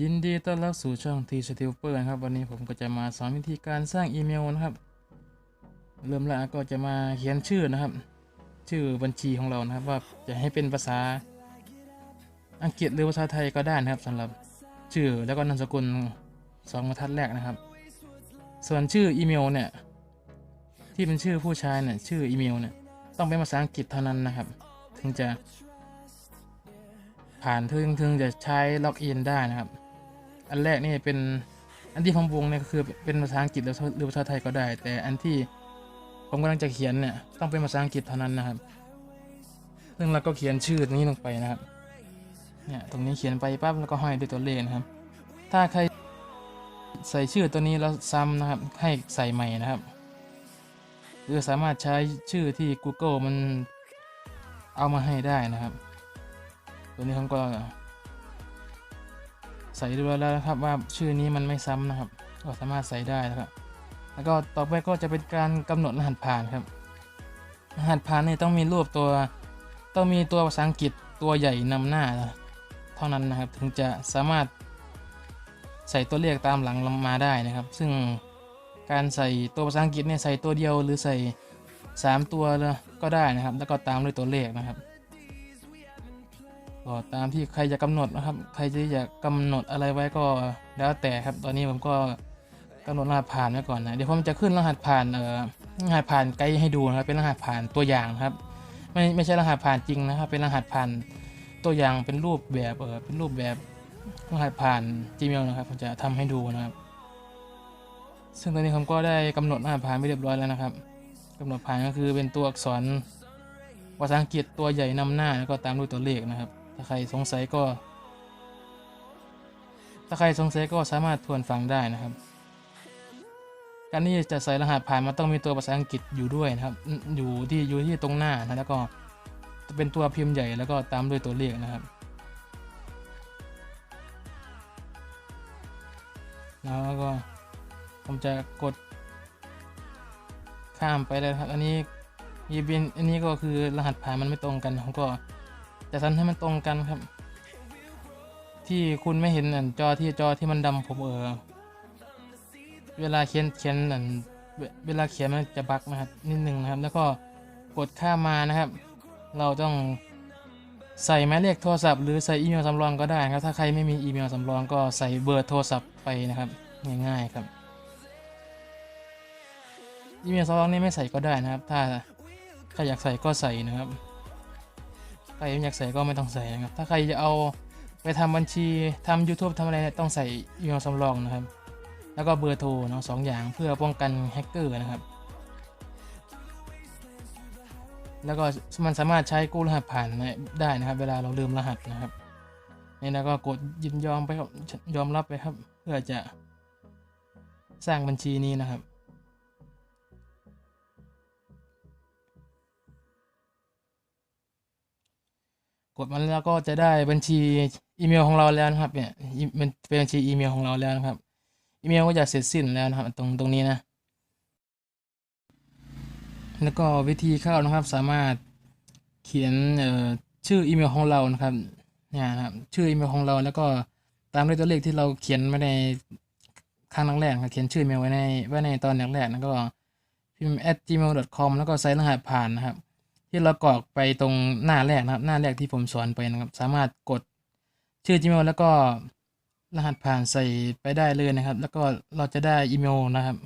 ยินดีต้อนรับสู่ช่อง T s t u p e r นะครับ วันนี้ผมก็จะมาสอนวิธีการสร้างอีเมลนะครับ เริ่มแรกก็จะมาเขียนชื่อนะครับ ชื่อบัญชีของเรานะครับ ว่าจะให้เป็นภาษาอังกฤษหรือภาษาไทยก็ได้นะครับสำหรับชื่อแล้วก็นามสกุลสองบรรทัดแรกนะครับ ส่วนชื่ออีเมลเนี่ยที่เป็นชื่อผู้ใช้เนี่ยชื่ออีเมลเนี่ยต้องเป็นภาษาอังกฤษเท่านั้นนะครับ ถึงจะผ่านถึงถึงจะใช้ล็อกอินได้นะครับ อันแรกนี่เป็นอันที่ผมวงเนี่ยก็คือเป็นภาษาอังกฤษหรือภาษาไทยก็ได้ แต่อันที่ผมกำลังจะเขียนเนี่ยต้องเป็นภาษาอังกฤษเท่านั้นนะครับซึ่งเราก็เขียนชื่อนี้ลงไปนะครับเนี่ยตรงนี้เขียนไปปั๊บแล้วก็ห้อยด้วยตัวเลขนะครับ ถ้าใครใส่ชื่อตัวนี้แล้วซ้ำนะครับให้ใส่ใหม่นะครับหรือสามารถใช้ชื่อที่ Google มันเอามาให้ได้นะครับ ตัวนี้ผมก็ ใส่เรียบร้อยแล้วนะครับว่าชื่อนี้มันไม่ซ้ำนะครับ ก็สามารถใส่ได้นะครับ แล้วก็ต่อไปก็จะเป็นการกำหนดรหัสผ่านครับ รหัสผ่านนี่ต้องมีรูปตัว ต้องมีตัวภาษาอังกฤษตัวใหญ่นำหน้า เท่านั้นนะครับถึงจะสามารถใส่ตัวเลขตามหลังมาได้นะครับ ซึ่งการใส่ตัวภาษาอังกฤษเนี่ยใส่ตัวเดียวหรือใส่ 3 ตัวก็ได้นะครับ แล้วก็ตามด้วยตัวเลขนะครับ ก็ตามที่ใครจะกำหนดนะครับ ใครที่จะกกำหนดอะไรไว้ก็แล้วแต่ครับ ตอนนี้ผมก็กำหนดรหัสผ่านไว้ก่อนนะ เดี๋ยวผมจะขึ้นรหัสผ่านเอ่อรหัสผ่านไกด์ให้ดูนะครับ เป็นรหัสผ่านตัวอย่างครับ ไม่ไม่ใช่รหัสผ่านจริงนะครับ เป็นรหัสผ่านตัวอย่างเป็นรูปแบบเออเป็นรูปแบบรหัสผ่าน Gmail นะครับ ผมจะทำให้ดูนะครับ ซึ่งตอนนี้ผมก็ได้กำหนดรหัสผ่านไปเรียบร้อยแล้วนะครับกำหนดผ่านก็คือเป็นตัวอักษรภาษาอังกฤษตัวใหญ่นำหน้าแล้วก็ตามด้วยตัวเลขนะครับาใครสงสัยก็ ถ้าใครสงสัยก็สามารถทวนฟังได้นะครับ การที่จะใส่รหัสผ่านมันต้องมีตัวภาษาอังกฤษอยู่ด้วยนะครับ อยู่ที่อยู่ที่ตรงหน้านะแล้วก็จะเป็นตัวพิมพ์ใหญ่แล้วก็ตามด้วยตัวเลขนะครับแล้วก็ผมจะกดข้ามไปเลยครับ อันนี้ยีบินอันนี้ก็คือรหัสผ่านมันไม่ตรงกันผมก็ จะทำให้มันตรงกันครับ ที่คุณไม่เห็นอันจอที่จอที่มันดำผมเออ เวลาเขียนเขียนอันเวลาเขียนมันจะบักนะครับนิดนึงนะครับ แล้วก็กดข้ามมานะครับ เราต้องใส่หมายเลขโทรศัพท์หรือใส่อีเมลสำรองก็ได้ครับ ถ้าใครไม่มีอีเมลสำรองก็ใส่เบอร์โทรศัพท์ไปนะครับ ง่ายๆครับอีเมลสำรองนี่ไม่ใส่ก็ได้นะครับ ถ้าใครอยากใส่ก็ใส่นะครับ รไม่อยากใส่ก็ไม่ต้องใส่นะครับ ถ้าใครจะเอาไปทำบัญชีทำ YouTube ทำอะไรเนี่ยต้องใส่อีเมลสำรองนะครับ แล้วก็เบอร์โทรเนาะสองอย่างเพื่อป้องกันแฮกเกอร์นะครับ แล้วก็มันสามารถใช้กู้รหัสผ่านได้นะครับ เวลาเราลืมรหัสนะครับนี่นะก็กดยินยอมไปครับยอมรับไปครับ เพื่อจะสร้างบัญชีนี้นะครับ ดมันแล้วก็จะได้บัญชีอีเมลของเราแล้วนะครับเนี่ยมันเป็นบัญชีอีเมลของเราแล้วนะครับ อีเมลก็จะเสร็จสิ้นแล้วนะครับ ตรงตรงนี้นะ แล้วก็วิธีเข้านะครับสามารถเขียนชื่ออีเมลของเรานะครับเนี่ยนะครับชื่ออีเมลของเราแล้วก็ตามด้วยตัวเลขที่เราเขียนไว้ในข้างแรกๆนะครับเขียนชื่ออีเมลไว้ในไว้ในตอนแรกๆแล้วก็พิมพ์ at gmail.com แล้วก็ใส่รหัสผ่านนะครับ ที่เรากรอกไปตรงหน้าแรกนะครับ หน้าแรกที่ผมสอนไปนะครับ สามารถกดชื่อ Gmail แล้วก็รหัสผ่านใส่ไปได้เลยนะครับ แล้วก็เราจะได้อีเมลนะครับ